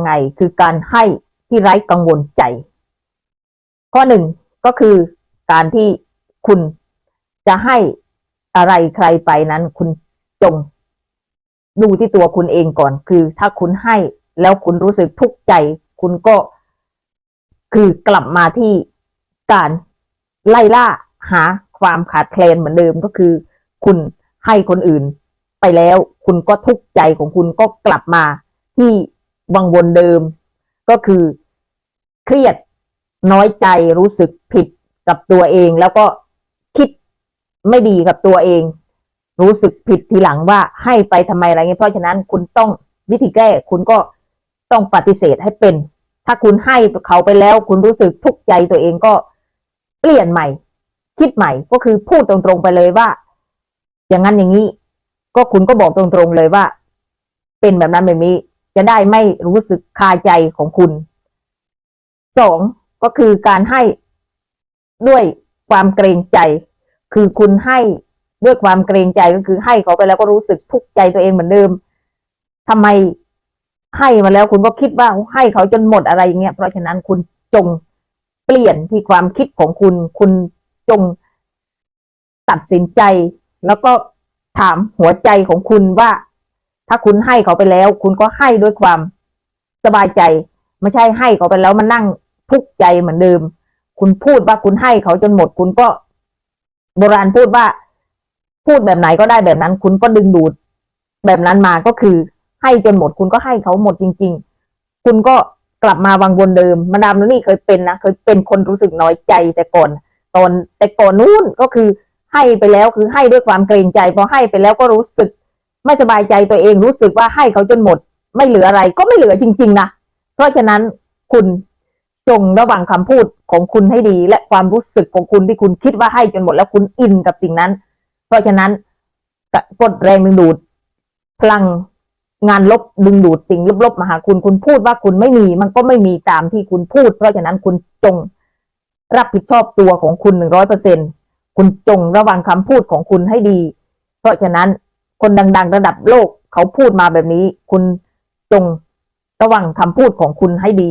ังไงคือการให้ที่ไร้กังวลใจ ข้อหนึ่งก็คือการที่คุณจะให้อะไรใครไปนั้น คุณจงดูที่ตัวคุณเองก่อน คือถ้าคุณให้แล้วคุณรู้สึกทุกข์ใจ คุณก็คือกลับมาที่การไล่ล่าหาความขาดแคลนเหมือนเดิมก็คือ คุณให้คนอื่นไปแล้ว คุณก็ทุกข์ใจของคุณก็กลับมาที่ วังวนเดิม ก็คือ เครียดน้อยใจรู้สึกผิดกับตัวเอง แล้วก็คิดไม่ดีกับตัวเอง รู้สึกผิดทีหลังว่าให้ไปทำไมอะไรเงี้ยเพราะฉะนั้นคุณต้องวิธีแก้คุณก็ต้องปฏิเสธให้เป็น ถ้าคุณให้เขาไปแล้ว คุณรู้สึกทุกข์ใจตัวเองก็เปลี่ยนใหม่ คิดใหม่ก็คือพูดตรงๆไปเลยว่า อย่างนั้นอย่างนี้ ก็คุณก็บอกตรงๆเลยว่า เป็นแบบนั้นแบบนี้ จะได้ไม่รู้สึกคาใจของคุณสองก็คือการให้ด้วยความเกรงใจ คือคุณให้ด้วยความเกรงใจก็คือให้เขาไปแล้วก็รู้สึกทุกข์ใจตัวเองเหมือนเดิมทำไมให้มาแล้วคุณก็คิดว่าให้เขาจนหมดอะไรอย่างเงี้ยเพราะฉะนั้นคุณจงเปลี่ยนที่ความคิดของคุณ คุณจงตัดสินใจ แล้วก็ถามหัวใจของคุณว่า ถ้าคุณให้เขาไปแล้ว คุณก็ให้ด้วยความสบายใจ ไม่ใช่ให้เขาไปแล้วมานั่งทุกข์ใจเหมือนเดิม คุณพูดว่าคุณให้เขาจนหมด คุณก็ โบราณพูดว่า พูดแบบไหนก็ได้แบบนั้น คุณก็ดึงดูด แบบนั้นมาก็คือ ให้จนหมด คุณก็ให้เขาหมดจริง ๆ คุณก็กลับมาวังวนเดิม มาดามนี่เคยเป็นนะเคยเป็นคนรู้สึกน้อยใจแต่ก่อน ตอนแต่ก่อนนู้นก็คือให้ไปแล้วคือให้ด้วยความเกรงใจพอให้ไปแล้วก็รู้สึก ไม่สบายใจตัวเองรู้สึกว่าให้เขาจนหมด ไม่เหลืออะไรก็ไม่เหลือจริง ๆ นะ เพราะฉะนั้นคุณจงระวังคำพูดของคุณให้ดี และความรู้สึกของคุณที่คุณคิดว่าให้จนหมดแล้วคุณอินกับสิ่งนั้น เพราะฉะนั้นกดแรงดึงดูด พลังงานลบดึงดูดสิ่งลบๆมาหาคุณคุณพูดว่าคุณไม่มี มันก็ไม่มีตามที่คุณพูด เพราะฉะนั้นคุณจงรับผิดชอบตัวของคุณหนึ่งร้อยเปอร์เซ็นคุณจงระวังคำพูดของคุณให้ดี เพราะฉะนั้น คนดัง ๆ ระดับโลกเขาพูดมาแบบนี้ คุณจงระวังคำพูดของคุณให้ดี